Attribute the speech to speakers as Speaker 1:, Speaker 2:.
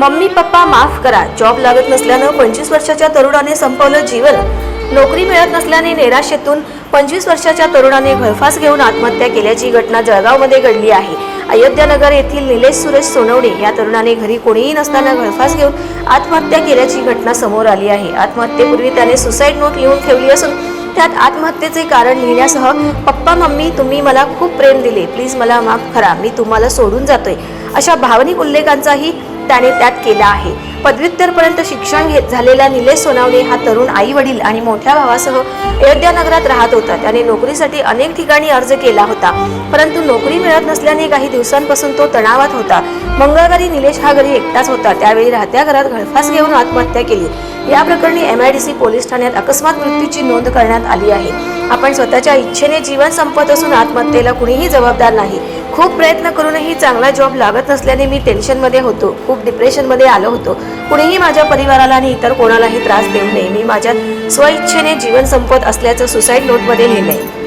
Speaker 1: Mummy papa माफ करा. Job लागत नसल्यानं पंचवीस वर्षाच्या तरुणाने संपवलं जीवन. नोकरी मिळत नसल्याने निराशेतून पंचवीस वर्षाच्या तरुणाने गळफास घेऊन आत्महत्या केल्याची घटना जळगावमध्ये घडली आहे. अयोध्यानगर येथील निलेश सुरेश सोनवणे या तरुणाने घरी कोणीही नसताना गळफास घेऊन आत्महत्या केल्याची घटना समोर आली आहे. आत्महत्येपूर्वी त्याने सुसाईड नोट लिहून ठेवली असून त्यात आत्महत्येचे कारण लिहिण्यासह पप्पा मम्मी तुम्ही मला खूप प्रेम दिले. प्लीज मला माफ करा. मी तुम्हाला सोडून जातोय. अशा भावनिक उल्लेखांचाही त्याने त्यात केला आहे. पदव्युत्तरपर्यंत शिक्षण घेत झालेला निलेश सोनावणे हा तरुण आई वडील आणि मोठ्या भावासह अयोध्या नगरात राहत होता. त्याने नोकरीसाठी अनेक ठिकाणी अर्ज केला होता. परंतु नोकरी मिळत नसल्याने काही दिवसांपासून तो तणावात होता. मंगळवारी निलेश हा घरी एकटाच होता. त्यावेळी राहत्या घरात गळफास घेऊन आत्महत्या केली. या प्रकरणी M I D C police ठाण्यात अकस्मात मृत्यूची नोंद करण्यात आली आहे. आपण स्वतःच्या इच्छेने जीवन संपत असून आत्महत्येला कुणीही जबाबदार नाही. खूप प्रयत्न करूनही चांगला जॉब लागत नसल्याने मी टेन्शनमध्ये होतो. खूप डिप्रेशनमध्ये आलो होतो. कुणीही माझ्या परिवाराला आणि इतर कोणालाही त्रास देऊ नये. मी माझ्या स्वइच्छेने जीवन संपत असल्याचं सुसाईड नोटमध्ये लिहिलंय.